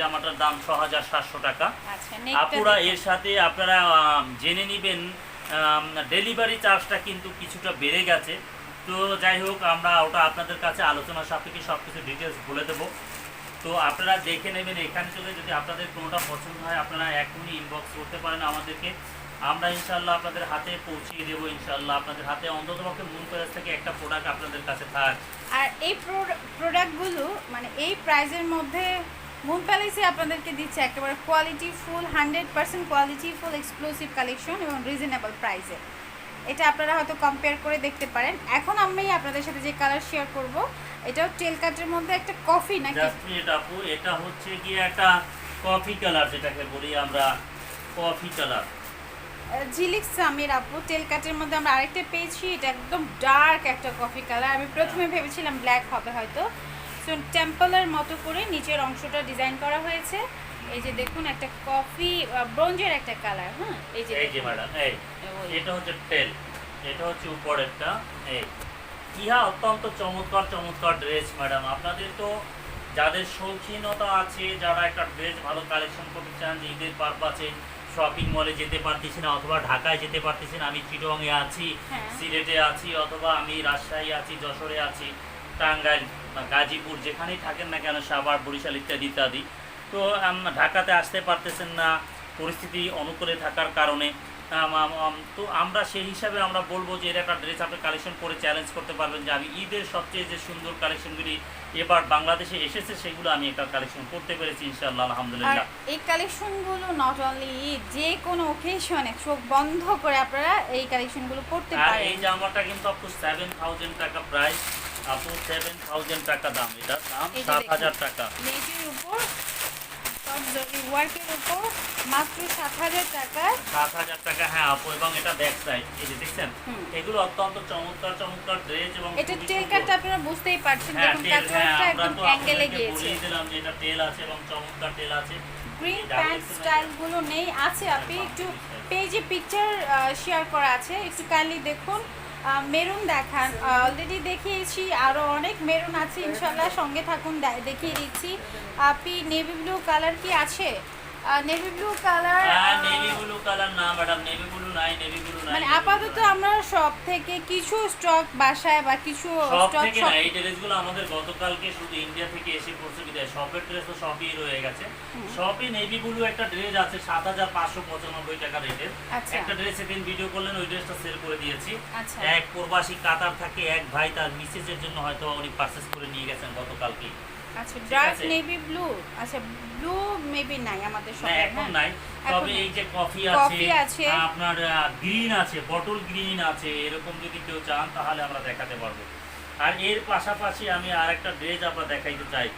জামাটার দাম ছ হাজার সাতশো টাকা। আচ্ছা আপুরা এর সাথে আপনারা জেনে নেবেন ডেলিভারি চার্জটা কিন্তু কিছুটা বেড়ে গেছে। তো যাই হোক আমরা ওটা আপনাদের কাছে আলোচনা সাপেক্ষে সব কিছু ডিটেলস বলে দেবো। তো আপনারা দেখে নেবেন এখান থেকে যদি আপনাদের কোনোটা পছন্দ হয় আপনারা এখনই ইনবক্স করতে পারেন আমাদেরকে। আমরা ইনশাল্লাহ আপনাদের হাতে পৌঁছিয়ে দেবো ইনশাল্লাহ আপনাদের হাতে। অন্ততপক্ষে মুন প্যালেস থেকে একটা প্রোডাক্ট আপনাদের কাছে থাক। আর এই প্রোডাক্টগুলো মানে এই প্রাইজের মধ্যে মুন প্যালেসে আপনাদেরকে দিচ্ছে একেবারে quality full hundred percent quality full exclusive collection এবং রিজনেবল প্রাইসে এটা আপনারা হয়তো কম্পেয়ার করে দেখতে পারেন। এখন আমি আপনাদের সাথে যে কালার শেয়ার করব এটাও টেল কাটের মধ্যে একটা কফি নাকি? এটা আপু এটা হচ্ছে গিয়ে একটা কফি কালার যেটাকে বলি আমরা কফি কালার ঝিলিক সামির আপু টেল কাটের মধ্যে আমরা আরেকটা পেয়েছি। এটা একদম ডার্ক একটা কফি কালার আমি প্রথমে ভেবেছিলাম ব্ল্যাক হবে হয়তো। সো টেম্পলের মতো করে নিচের অংশটা ডিজাইন করা হয়েছে। এই যে দেখুন একটা কফি ব্রোঞ্জের একটা কালার হ্যাঁ এই যে এই যে ম্যাডাম এই এটা হচ্ছে টেল এটা হচ্ছে উপরেরটা এই। ইহা অত্যন্ত চমৎকার চমৎকার ড্রেস ম্যাডাম আপনাদের তো যাদের শৌখিনতা আছে যারা একটা ড্রেস ভালো কালেকশন করতে চান যে ঈদের পারপাসে শপিং মলে যেতে পারতেছি না অথবা ঢাকায় যেতে পারতেছি না আমি চিটংয়ে আছি হ্যাঁ। সিলেটে আছি অথবা আমি রাজশাহী আছি যশোরে আছি টাঙ্গাইল বা গাজীপুর যেখানেই থাকেন না কেন সাভার বরিশাল ইত্যাদি ইত্যাদি। তো ঢাকাতে আসতে পারতেছেন না পরিস্থিতি অনুকূলে থাকার কারণে। তো আমরা সেই হিসাবে আমরা বলব যে এর একটা ড্রেস আপনি কালেকশন করে চ্যালেঞ্জ করতে পারবেন যে আমি ঈদের সবচেয়ে যে সুন্দর কালেকশনগুলি এবার বাংলাদেশে এসেছে সেগুলো আমি একটা কালেকশন করতে পেরেছি ইনশাআল্লাহ আলহামদুলিল্লাহ। এই কালেকশনগুলো নট অনলি যে কোনো ওকেশনে চোখ বন্ধ করে আপনারা এই কালেকশনগুলো করতে পারেন। এই জামাটা কিন্তু আপু সেভেন থাউজেন্ড টাকা প্রাইস আপু সেভেন থাউজেন্ড টাকা দাম। এটা দাম সাত হাজার টাকা। নেটের উপর ওয়ার্কের উপর মাত্র সাত হাজার টাকায় সাত হাজার টাকা হ্যাঁ আপু এবং এটা ব্যাক সাইড এই যে দেখছেন? এগুলো অত্যন্ত চমৎকার চমৎকার ড্রেস এবং এটা টেল কাটটা আপনারা বুঝতেই পারছেন হ্যাঁ দেখুন হ্যাঁ কাটওয়ার্কটা একদম অ্যাঙ্গেলে গিয়েছে। বলেই দিলাম যে এটা টেল আছে এবং চমৎকার টেল আছে। গ্রিন প্যান্ট স্টাইলগুলো নেই আছে আপনি একটু পেজে পিকচার শেয়ার করা আছে একটু কাইন্ডলি দেখুন। মেরুন দেখান। অলরেডি দেখিয়েছি আরও অনেক মেরুন আছে, ইনশাল্লাহ সঙ্গে থাকুন দেখিয়ে দিচ্ছি। আপনি নেভি ব্লু কালার কি আছে? নেভি ব্লু কালার হ্যাঁ নেভি ব্লু কালার না ম্যাডাম নেভি ব্লু নাই নেভি ব্লু নাই মানে আপাতত আমরা সব থেকে কিছু স্টক বাসায় বা কিছু স্টক থেকে না এই ড্রেসগুলো আমাদের গতকালকে শুধু ইন্ডিয়া থেকে এসে পড়ছে বিদায়। শপের ড্রেস তো সবই রয়ে গেছে। শপে নেভি ব্লু একটা ড্রেস আছে সাত হাজার পাঁচশো পঁচানব্বই টাকা রেটের আচ্ছা। একটা ড্রেস সেদিন ভিডিও করলেন ওই ড্রেসটা সেল করে দিয়েছি। আচ্ছা। এক প্রবাসী কাতার থাকে এক ভাই তার মিসেসের জন্য হয়তো উনি পারচেস করে নিয়ে গেছেন গতকালকে আচ্ছা ডার্ক নেভি ব্লু আচ্ছা ব্লু মেবি নাই আমাদের শপে এখন হ্যাঁ? নাই। তবে এই যে কফি আছে। আপনার গ্রিন আছে বটল গ্রিন আছে এরকম যদি কেউ চান তাহলে আমরা দেখাতে পারব। আর এর পাশাপাশি আমি আর একটা ড্রেস আপনার দেখাইতে চাই।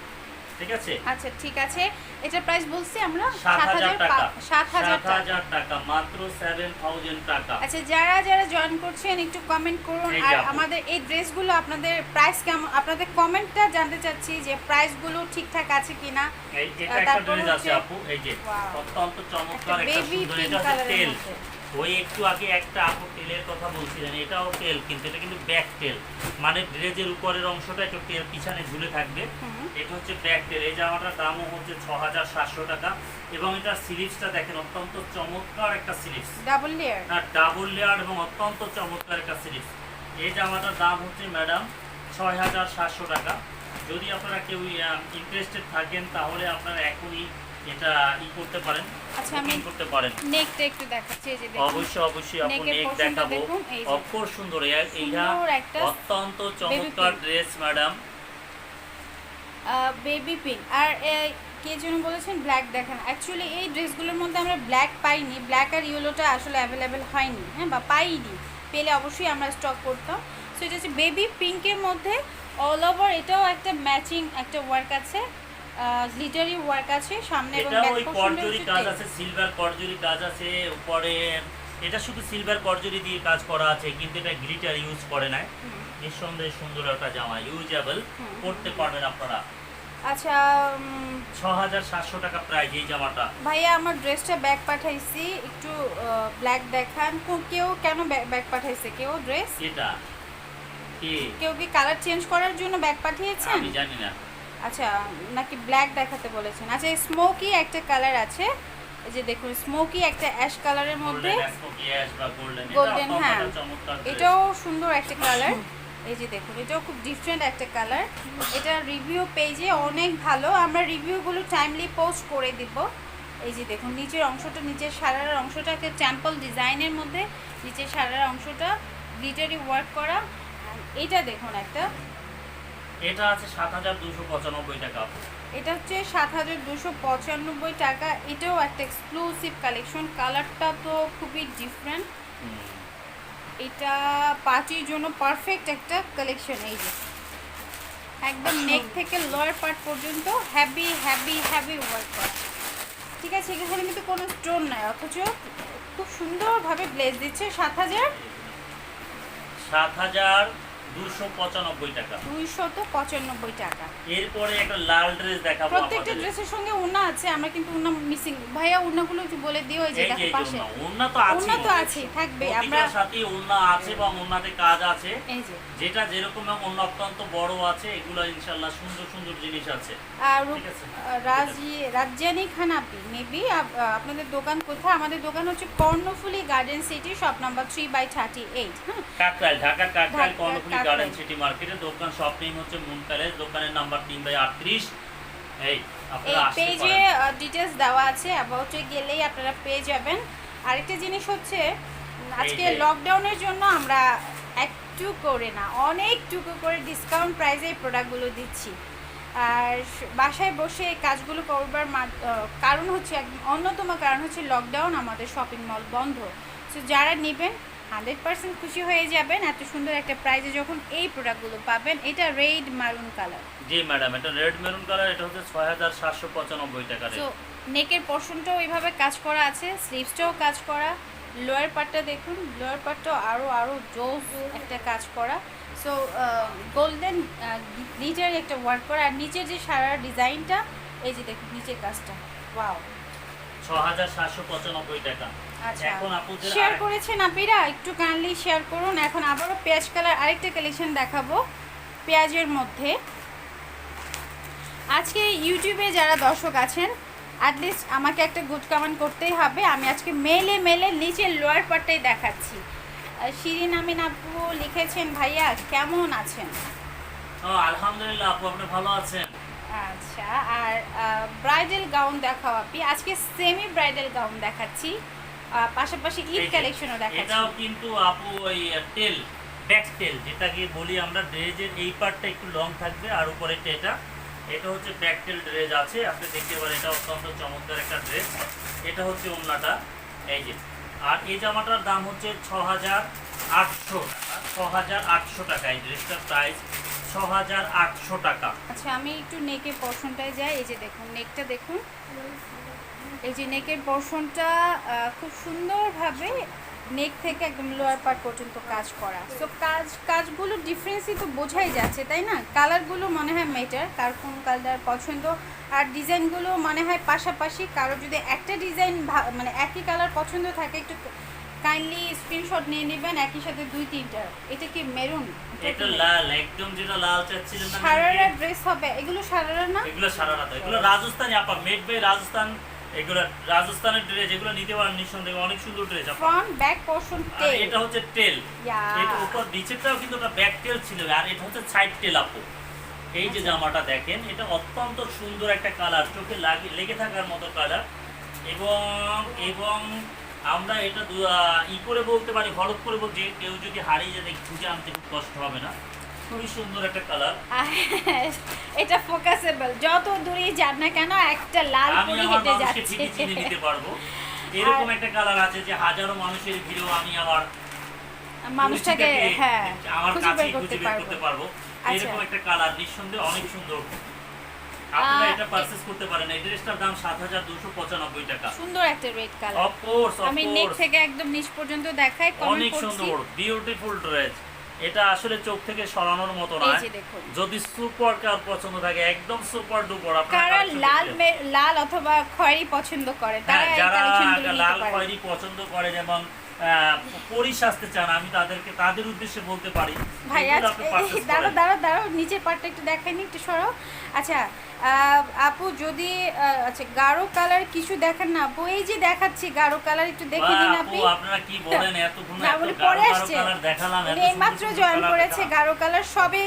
ঠিক আছে? আচ্ছা ঠিক আছে। এটার প্রাইস বলছি আমরা সাত হাজার টাকা। সাত হাজার সাত টাকা। টাকা মাত্র সেভেন থাউজেন্ড টাকা। আচ্ছা যারা যারা জয়েন করছেন একটু কমেন্ট করুন। আর আমাদের এই ড্রেসগুলো আপনাদের প্রাইস কেমন আপনাদের কমেন্টটা জানতে চাচ্ছি যে প্রাইসগুলো ঠিকঠাক আছে কিনা। এই আহ, একটা ড্রেস আছে আপু এই যে অত্যন্ত চমৎকার একটা সুন্দর এটা তেল। ওই একটু আগে একটা আপু তেলের কথা বলছিলেন এটাও তেল কিন্তু এটা কিন্তু ব্যাক তেল। মানে ড্রেজের উপরের অংশটা একটু তেল পিছনে ঝুলে থাকবে। এটা হচ্ছে ব্যাক তেল এই জামাটার দামও হচ্ছে ছ হাজার সাতশো টাকা এবং এটার স্লিপসটা দেখেন অত্যন্ত চমৎকার একটা স্লিপস ডাবল লেয়ার না ডাবল লেয়ার এবং অত্যন্ত চমৎকার একটা সিরিজ এই জামাটার দাম হচ্ছে ম্যাডাম ছয় হাজার সাতশো টাকা। যদি আপনারা কেউ ইন্টারেস্টেড থাকেন তাহলে আপনারা এখনই এটা ই করতে পারেন। আচ্ছা, আমি- করতে পারেন। নেকটা একটু দেখাচ্ছি এই যে দেখুন। অবশ্যই অবশ্যই নেক দেখাবো। অপর সুন্দর। এইটা অত্যন্ত চমৎকার ড্রেস ম্যাডাম বেবি পিঙ্ক আর কে যেন বলেছেন ব্ল্যাক দেখান। অ্যাকচুয়ালি এই ড্রেসগুলোর মধ্যে আমরা ব্ল্যাক পাইনি। ব্ল্যাক আর ইয়েলোটা আসলে অ্যাভেলেবেল হয়নি। হ্যাঁ বা পাইনি। পেলে অবশ্যই আমরা স্টক করতাম। সো এটা হচ্ছে বেবি পিঙ্কের মধ্যে অল ওভার এটাও একটা ম্যাচিং একটা ওয়ার্ক আছে। গ্লিটারি ওয়ার্ক আছে সামনে এবং ব্যাক করজরি কাজ আছে সিলভার করজরি কাজ আছে উপরে এটা শুধু সিলভার করজরি দিয়ে কাজ করা আছে কিন্তু এটা গ্লিটার ইউজ করে না নিঃসন্দেহে সুন্দর একটা জামা ইউজেবল। পড়তে পারবেন আপনারা। আচ্ছা ছ হাজার সাতশো টাকা প্রাইস এই জামাটা। ভাইয়া আমার ড্রেসটা ব্যাক পাঠাইছি একটু ব্ল্যাক দেখান। কো- কেউ কেন ব্যাক পাঠাইছে? কেউ ড্রেস এটা কি? কেউ কি কালার চেঞ্জ করার জন্য ব্যাগ পাঠিয়েছেন? আমি জানি না। আচ্ছা নাকি ব্ল্যাক দেখাতে বলেছেন। আচ্ছা স্মোকি একটা কালার আছে। এই যে দেখুন স্মোকি একটা অ্যাশ কালারের মধ্যে গোল্ডেন হ্যাঁ। এটাও সুন্দর একটা কালার এই যে দেখুন এটাও খুব ডিফারেন্ট একটা কালার এটা রিভিউ পেজে অনেক ভালো। আমরা রিভিউগুলো টাইমলি পোস্ট করে দিব। এই যে দেখুন নিচের অংশটা নিচের সারার অংশটা একটা চ্যাম্পল ডিজাইনের মধ্যে নিচের সারার অংশটা গ্লিটারি ওয়ার্ক করা। এটা দেখুন একটা এটা আছে সাত হাজার দুশো পঁচানব্বই টাকা। এটা হচ্ছে সাত হাজার দুশো পঁচানব্বই টাকা। এটাও একটা এক্সক্লুসিভ কালেকশন কালারটা তো খুবই ডিফারেন্ট এটা পার্টির জন্য পারফেক্ট একটা কালেকশন এই যে। একদম নেক থেকে লোয়ার পার্ট পর্যন্ত হ্যাভি হ্যাভি হ্যাভি ওয়ার্ক করা। ঠিক আছে এখানে কিন্তু কোনো স্টোন নাই অথচ খুব সুন্দরভাবে ব্লেজ দিচ্ছে। সাত হাজার? সাত হাজার দুশো পঁচানব্বই টাকা। দুইশত পঁচানব্বই টাকা। এরপরে একটা লাল ড্রেস দেখাবো প্রত্যেকটা ড্রেসের সঙ্গে উন্না আছে আমরা কিন্তু উন্না মিসিং ভাইয়া উন্নাগুলো একটু বলে দিও এই যে দেখো পাশে। ওড়না। ওড়না তো আছে ওড়না তো আছেই, থাকবে। আমরা- সাথে ওড়না আছে এবং ওড়নাতে কাজ আছে। এই যে। যেটা যেরকম অত্যন্ত বড় আছে এগুলো ইনশাল্লাহ সুন্দর সুন্দর জিনিস আছে। আর রাজি রাজ্জানি খানাপি মেবি আপনাদের দোকান কোথায়? আমাদের দোকান হচ্ছে Karnaphuli garden city shop number three by thirty eight হ্যাঁ কাকরাইল ঢাকা কাকরাইল গার্ডেন সিটি মার্কেটে দোকান শপ নেম হচ্ছে মুন প্যালেস দোকানের নাম্বার তিন বাই আটত্রিশ। এই আপনারা পেজে ডিটেলস দেওয়া আছে অ্যাবাউটে গেলেই আপনারা পেয়ে যাবেন। আরেকটা জিনিস হচ্ছে আজকে লকডাউনের জন্য আমরা একটু করে না অনেকটুকু করে ডিসকাউন্ট প্রাইসে এই প্রোডাক্টগুলো দিচ্ছি। আর বাসায় বসে এই কাজগুলো করবার কারণ হচ্ছে অন্যতম কারণ হচ্ছে লকডাউন আমাদের শপিং মল বন্ধ। সো যারা নেবেন হান্ড্রেড পার্সেন্ট খুশি হয়ে যাবেন। এত সুন্দর একটা প্রাইজে যখন এই প্রোডাক্টগুলো পাবেন এটা রেড মারুন কালার জি ম্যাডাম এটা রেড মেরুন কালার এটা হচ্ছে ছয় হাজার সাতশো পঁচানব্বই টাকা তো নেকের পোর্শনটাও এইভাবে কাজ করা আছে স্লিভসটাও কাজ করা। লোয়ার পার্টটা দেখুন লোয়ার পার্টটাও আরও আরও জোস একটা কাজ করা। সো গোল্ডেন গ্লিটার একটা ওয়ার্ক করা। আর নিচের যে সারা ডিজাইনটা এই যে দেখুন নিচের কাজটা। ওয়াও ছ হাজার সাতশো পঁচানব্বই টাকা। শেয়ার করেছেন আপিরা একটু কাইন্ডলি শেয়ার করুন। এখন আবারও পেঁয়াজ কালার আরেকটা কালেকশন দেখাবো পেঁয়াজের মধ্যে। আজকে ইউটিউবে যারা দর্শক আছেন অ্যাটলিস্ট আমাকে একটা গুড কমেন্ট করতেই হবে। আমি আজকে মেলে মেলে নিচের লোয়ার পার্টটাই দেখাচ্ছি। শিরিন আমিন আপু লিখেছেন ভাইয়া কেমন আছেন? আলহামদুলিল্লাহ আপু আপনি ভালো আছেন? আচ্ছা আর ব্রাইডাল গাউন দেখাও আপনি আজকে সেমি ব্রাইডাল গাউন দেখাচ্ছি। পাশাপাশি ঈদ এই কালেকশনও দেখাচ্ছি। এটাও কিন্তু আপু ওই টেল ব্যাক টেল যেটাকে বলি আমরা ড্রেজের এই পার্টটা একটু লং থাকবে আর উপরে এটা এটা হচ্ছে ব্যাক টেল ড্রেস আছে আপনি দেখতে পারেন এটা অত্যন্ত চমৎকার একটা ড্রেস এটা হচ্ছে ওড়নাটা এই যে। আর এই জামাটার দাম হচ্ছে ছ হাজার আটশো টাকা ছ হাজার আটশো টাকা এই ড্রেসটার প্রাইস ছ হাজার আটশো টাকা। আচ্ছা আমি একটু নেকের পোর্শনটায় যাই এই যে দেখুন নেকটা দেখুন। এই যে নেকের পোর্শনটা খুব সুন্দরভাবে নেক থেকে একদম লোয়ার পার্ট পর্যন্ত কাজ করা। সো কাজ কাজগুলো ডিফারেন্সই তো বোঝাই যাচ্ছে তাই না? কালারগুলো মনে হয় মেটার কার কোন কালার পছন্দ আর ডিজাইনগুলো মনে হয় পাশাপাশি কারও যদি একটা ডিজাইন মানে একই কালার পছন্দ থাকে একটু কাইন্ডলি স্ক্রিনশট নিয়ে নেবেন একই সাথে দুই তিনটা। এটা কি মেরুন এটা লাল একদম যেটা লাল চাচ্ছিলেন না সারারা ড্রেস হবে। এগুলো সারারা না? এগুলো সারা রাত এগুলো রাজস্থানি আপা মেড বাই রাজস্থান এগুলো রাজস্থানের ড্রেস এগুলো নিতে পারেন নিঃসন্দেহে অনেক সুন্দর dress front back portion tail এটা হচ্ছে টেল এটা উপর নিচেরটাও কিন্তু একটা ব্যাক টেল ছিল। আর এটা হচ্ছে সাইড টেল আপু। এই যে জামাটা দেখেন এটা অত্যন্ত সুন্দর একটা কালার চোখে লাগে লেগে থাকার মতো কালার এবং এবং আমরা এটা ই করে বলতে পারি হলফ করে বলছি যে কেউ যদি হারিয়ে যায় খুঁজে আনতে খুব কষ্ট হবে না। খুবই সুন্দর একটা কালার এটা ফোকাসেবল যত দূরেই যান না কেন একটা লাল পুরি হেঁটে ঠিকই চিনে নিতে পারব। এরকম একটা কালার আছে যে হাজারো মানুষের ভিড়েও আমি আমার মানুষটাকে হ্যাঁ আমার কাছে করতে খুঁজে বের পারব। করতে পারব। আচ্ছা। এরকম একটা কালার নিঃসন্দেহে অনেক সুন্দর। আপনারা এটা পারচেজ করতে পারেন। এই ড্রেসটার দাম সাত হাজার দুশো পঁচানব্বই টাকা। সুন্দর একটা রেড কালার অফকোর্স আমি নেক থেকে একদম নিচ পর্যন্ত দেখাই অনেক কমেন্ট করছি। সুন্দর বিউটিফুল ড্রেস এটা আসলে চোখ থেকে সরানোর মতো দেখুন। যদি সুপার কার পছন্দ থাকে একদম সুপার ডুপার আপনারা লাল লাল অথবা খয়েরি পছন্দ করে তারা হ্যাঁ যারা লাল খয়েরি পছন্দ করে যেমন আহ, পরি সাজতে চান আমি তাদেরকে তাদের উদ্দেশ্যে বলতে পারি। ভাই এগুলো আজ আপনি purchase দাঁড়ো করেন। দাঁড়ো দাঁড়ো নিচের পার্টটা একটু দেখাই নি একটু সরো। আচ্ছা আপু যদি আচ্ছা গাঢ় কালার কিছু দেখেন না আপু এই যে দেখাচ্ছি গাঢ় কালার একটু দেখে নিন আপু, আপনি। আপনারা কি বলেন? এত পরে গাঢ় আসছে। দেখালাম এইমাত্র সুন্দর জয়েন করেছে গাঢ় কালার সবে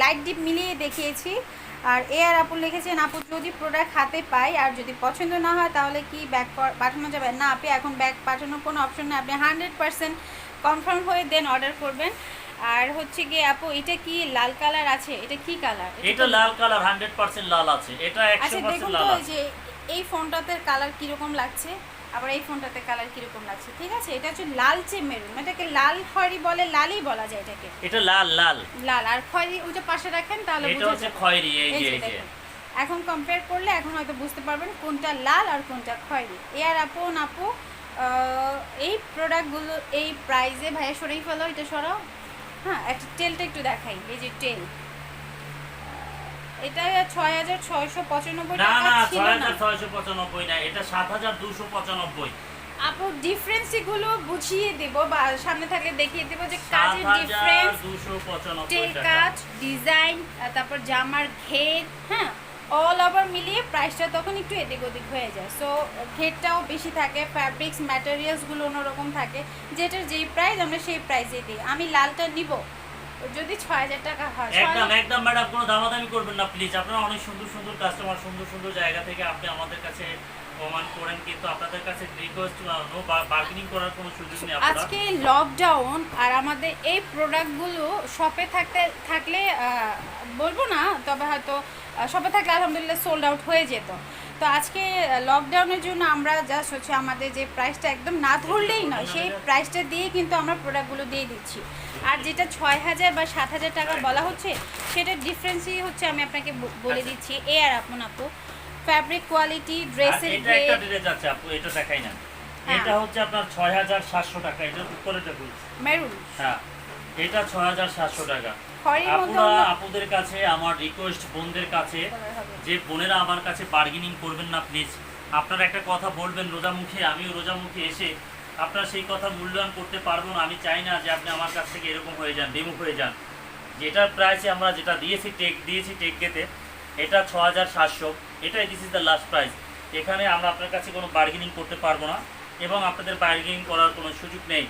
লাইট ডিপ মিলিয়ে দেখিয়েছি। আর এ আর আপু লিখেছেন আপু যদি প্রোডাক্ট হাতে পাই আর যদি পছন্দ না হয় তাহলে কি ব্যাক পাঠানো যাবে? না আপনি এখন ব্যাক পাঠানোর কোনো অপশন নেই। আপনি হান্ড্রেড পার্সেন্ট কনফার্ম হয়ে দেন অর্ডার করবেন। আর হচ্ছে গিয়ে আপু এটা কি লাল কালার আছে? এটা কি কালার এটা লাল কালার হান্ড্রেড পার্সেন্ট লাল আছে। এটা একশো আচ্ছা দেখুন পার্সেন্ট তো লাল আছে। যে এই ফোনটাতে কালার কীরকম লাগছে? আবার এই ফোনটাতে কালার কীরকম লাগছে? ঠিক আছে? এটা হচ্ছে লালচে মেরুন এটাকে লাল খয়েরি বলে লালই বলা যায় এটাকে। এটা লাল লাল। লাল। আর খয়েরি ওইটা পাশে রাখেন তাহলে এটা হচ্ছে। খয়েরি এই যে যে এই যে। এখন কম্পেয়ার করলে এখন হয়তো বুঝতে পারবেন কোনটা লাল আর কোনটা খয়েরি। এ আর আপু না আপু আহ, এই প্রোডাক্টগুলো এই প্রাইজে ভাইয়া সরেই ফেলো এটা সরাও। হ্যাঁ একটা টেলটা একটু দেখাই। এই যে টেল এটা ছয় হাজার ছয়শো পঁচানব্বই না টাকা না ছিল না। ছয়শো পঁচানব্বই না এটা সাত হাজার দুশো পঁচানব্বই। আপু ডিফারেন্সগুলো বুঝিয়ে দেব বা সামনে থাকলে দেখিয়ে দেব যে কাজের ডিফারেন্স দুশো পঁচানব্বই টেল টাকা। কাজ ডিজাইন তারপর জামার ঘের হ্যাঁ অল ওভার মিলিয়ে প্রাইসটা তখন একটু এদিক ওদিক হয়ে যায়। সো ঘেরটাও বেশি থাকে ফ্যাব্রিক্স ম্যাটেরিয়ালসগুলো অন্যরকম থাকে। যেটার যেই প্রাইস আমরা সেই প্রাইসে দিই। আমি লালটা নিব। যদি ছয় হাজার টাকা হয় একদম একদম ম্যাডাম কোনো দামাদামি করবেন না প্লিজ আপনারা অনেক সুন্দর সুন্দর কাস্টমার সুন্দর সুন্দর জায়গা থেকে আপনি আমাদের কাছে প্রমাণ করেন কিন্তু আপনাদের কাছে রিকোয়েস্ট নো বার্গেনিং করার কোনো সুযোগ নেই আজকে লকডাউন আর আমাদের এই প্রোডাক্টগুলো শপে থাকতে থাকলে বলব না তবে হয়তো শপে থাকলে আলহামদুলিল্লাহ সোল্ড আউট হয়ে যেত। তো আজকে লকডাউনের জন্য আমরা জাস্ট হচ্ছে আমাদের যে প্রাইসটা একদম না ধরলেই নয় সেই প্রাইসটা দিয়ে কিন্তু আমরা প্রোডাক্টগুলো দিয়ে দিচ্ছি। আর যেটা ছয় হাজার বা সাত হাজার টাকা বলা হচ্ছে সেটার ডিফারেন্সই হচ্ছে আমি আপনাকে বলে আচ্ছা। দিচ্ছি। এ আর আপন আপু ফ্যাব্রিক কোয়ালিটি ড্রেসের এটা একটা ড্রেস আছে আপু এটা দেখাই না। হ্যাঁ। এটা হচ্ছে আপনার ছয় হাজার সাতশো টাকা এটার উপরে দেখুন মেরুন হ্যাঁ এটা ছয় হাজার সাতশো টাকা। আপুদের কাছে আমার রিকোয়েস্ট বোনদের কাছে যে বোনেরা আমার কাছে বার্গেনিং করবেন না প্লিজ আপনারা একটা কথা বলবেন রোজামুখে আমিও রোজামুখে এসে আপনারা সেই কথা মূল্যায়ন করতে পারব না আমি চাই না যে আপনি আমার কাছ থেকে এরকম হয়ে যান বিমুখ হয়ে যান। যেটার প্রাইসে আমরা যেটা দিয়েছি টেক দিয়েছি টেক গেতে এটা ছ হাজার সাতশো। এটাই this is the last price এখানে আমরা আপনার কাছে কোনো বার্গেনিং করতে পারব না এবং আপনাদের বার্গেনিং করার কোনো সুযোগ নেই।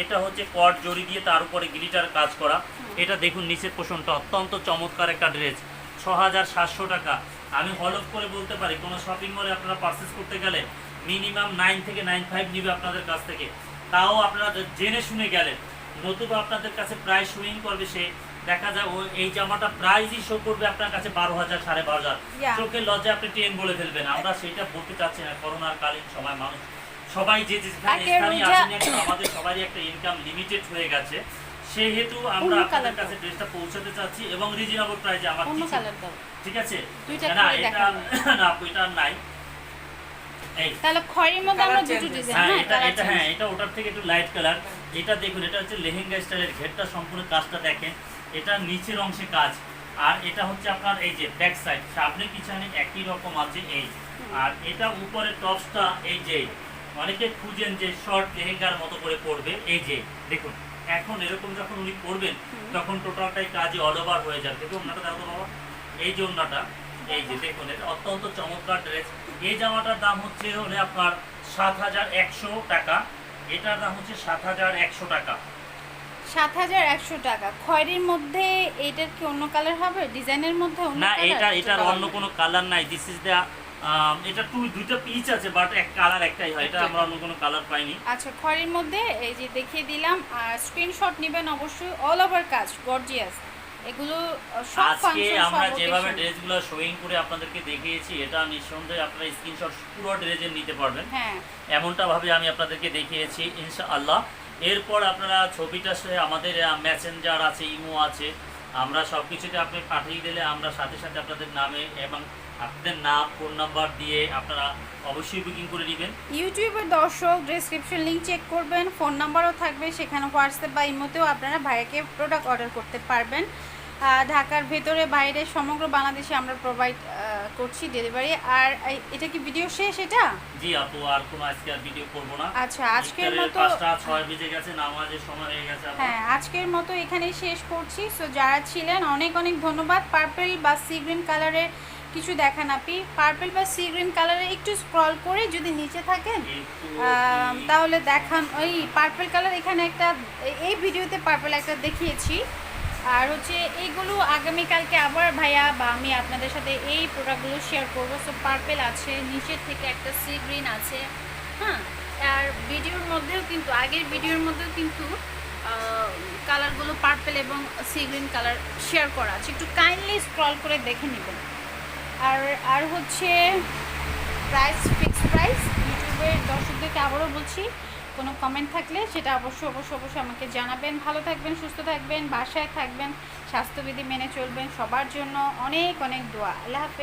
এটা হচ্ছে কট জড়ি দিয়ে তার উপরে গ্লিটার কাজ করা। এটা দেখুন নিচের পোষণটা অত্যন্ত চমৎকার একটা ড্রেস। ছ হাজার সাতশো টাকা। আমি হলফ করে বলতে পারি কোনো শপিং মলে আপনারা পারচেস করতে গেলে মিনিমাম নাইন থেকে নাইন ফাইভ নিবে আপনাদের কাছ থেকে। তাও আপনারা জেনে শুনে গেলেন। নতুবা আপনাদের কাছে প্রায় সুইং করবে সে। দেখা যায় ও এই জামাটা প্রাইসই শো করবে আপনার কাছে বারো হাজার সাড়ে বারো হাজার. চোখের লজ্জা আপনি টেন বলে ফেলবেন। আমরা সেটা বলতে চাচ্ছি না করোনার কালীন সময় মানুষ। সবাই যে যেখানে স্থানীয় আছেন এখন আমাদের সবারই একটা ইনকাম লিমিটেড হয়ে গেছে। সেহেতু আমরা আপনাদের কাছে ড্রেসটা পৌঁছাতে চাচ্ছি এবং রিজনেবল প্রাইসে আমার কিছু- ঠিক আছে? না এটা না আপু, এটা নাই। এই। তাহলে খয়েরির মধ্যে আমরা দুটো ডিজাইন হ্যাঁ হ্যাঁ? এটা এটা হ্যাঁ এটা ওটার থেকে একটু লাইট কালার এটা দেখুন এটা হচ্ছে লেহেঙ্গা স্টাইলের ঘেরটা সম্পূর্ণ কাজটা দেখেন। এটা নিচের অংশে কাজ। আর এটা হচ্ছে আপনার এই যে ব্যাক সাইড সামনে পিছনে একই রকম আছে এই আর এটা উপরে টপসটা এই যে। অনেকে খুঁজেন যে শর্ট লেহেঙ্গার মতো করে পরবে। এই যে দেখুন এখন এরকম যখন উনি পরবেন তখন টোটালটাই কাজে অল ওভার হয়ে যাবে। দেখুন ওনাটা দেখো বাবা এই যে ওনাটা এই যে দেখুন এটা অত্যন্ত চমৎকার ড্রেস এই জামাটার দাম হচ্ছে হলে আপনার সাত হাজার একশো টাকা এটার দাম হচ্ছে সাত হাজার একশো টাকা। সাত হাজার একশো টাকা। খয়েরির মধ্যে এটার কি অন্য কালার হবে? ডিজাইনের মধ্যে না এটা এটার অন্য কোনো কালার নাই। দিস ইজ দ্য এটা টু দুইটা পিচ আছে বাট এক কালার একটাই হয়। এটা আমরা অন্য কোনো কালার পাইনি। আচ্ছা খয়েরির মধ্যে এই যে দেখিয়ে দিলাম আর স্ক্রিনশট নেবেন অবশ্যই অল ওভার কাজ গর্জিয়াস এগুলো সব আজকে ফাংশন আমরা যেভাবে। ড্রেসগুলো শোয়িং করে আপনাদেরকে দেখিয়েছি এটা নিঃসন্দেহে আপনারা স্ক্রিনশট পুরো ড্রেসের নিতে পারবেন। হ্যাঁ। এমনটা ভাবে আমি আপনাদেরকে দেখিয়েছি ইনশাআল্লাহ। এরপর আপনারা ছবিটা সে আমাদের মেসেঞ্জার আছে ইমো আছে আমরা সব কিছুতে আপনি পাঠিয়ে দিলে আমরা সাথে সাথে আপনাদের নামে এবং আপনাদের নাম, ফোন নাম্বার দিয়ে আপনারা অবশ্যই বুকিং করে নেবেন। ইউটিউবের দর্শক ডেসক্রিপশন লিংক চেক করবেন ফোন নাম্বারও থাকবে, সেখানে হোয়াটসঅ্যাপ বা ইমোতেও আপনারা ভাইয়াকে প্রোডাক্ট অর্ডার করতে পারবেন। ঢাকার ভেতরে বাইরে সমগ্র বাংলাদেশে আমরা প্রোভাইড করছি ডেলিভারি আর এটা কি ভিডিও শেষ এটা? জি আপু আর কোনো আজকে আর ভিডিও করব না। আচ্ছা আজকের মতো পাঁচটা ছয় বেজে গেছে নামাজের সময় হয়ে গেছে হ্যাঁ আজকের মতো এখানেই শেষ করছি। সো যারা ছিলেন অনেক অনেক ধন্যবাদ। পার্পল বা সি গ্রিন কালারের কিছু দেখান আপনি। পার্পল বা সি গ্রিন কালারে একটু স্ক্রল করে যদি নিচে থাকেন তাহলে দেখান। ওই পার্পল কালার এখানে একটা এই ভিডিওতে পার্পল একটা দেখিয়েছি। আর হচ্ছে এইগুলো আগামীকালকে আবার ভাইয়া বা আমি আপনাদের সাথে এই প্রোডাক্টগুলো শেয়ার করব। সো পার্পেল আছে, নিচের থেকে একটা সি গ্রিন আছে হ্যাঁ? আর ভিডিওর মধ্যেও কিন্তু, আগের ভিডিওর মধ্যেও কিন্তু কালারগুলো পার্পেল এবং সি গ্রিন কালার শেয়ার করা আছে। একটু কাইন্ডলি স্ক্রল করে দেখে নেবেন। আর আর হচ্ছে প্রাইস ফিক্স প্রাইস ইউটিউবের দর্শকদেরকে আবারও বলছি কোনো কমেন্ট থাকলে সেটা অবশ্যই অবশ্যই অবশ্যই আমাকে জানাবেন। ভালো থাকবেন, সুস্থ থাকবেন, বাসায় থাকবেন, স্বাস্থ্যবিধি মেনে চলবেন। সবার জন্য অনেক অনেক দোয়া। আল্লাহ হাফেজ।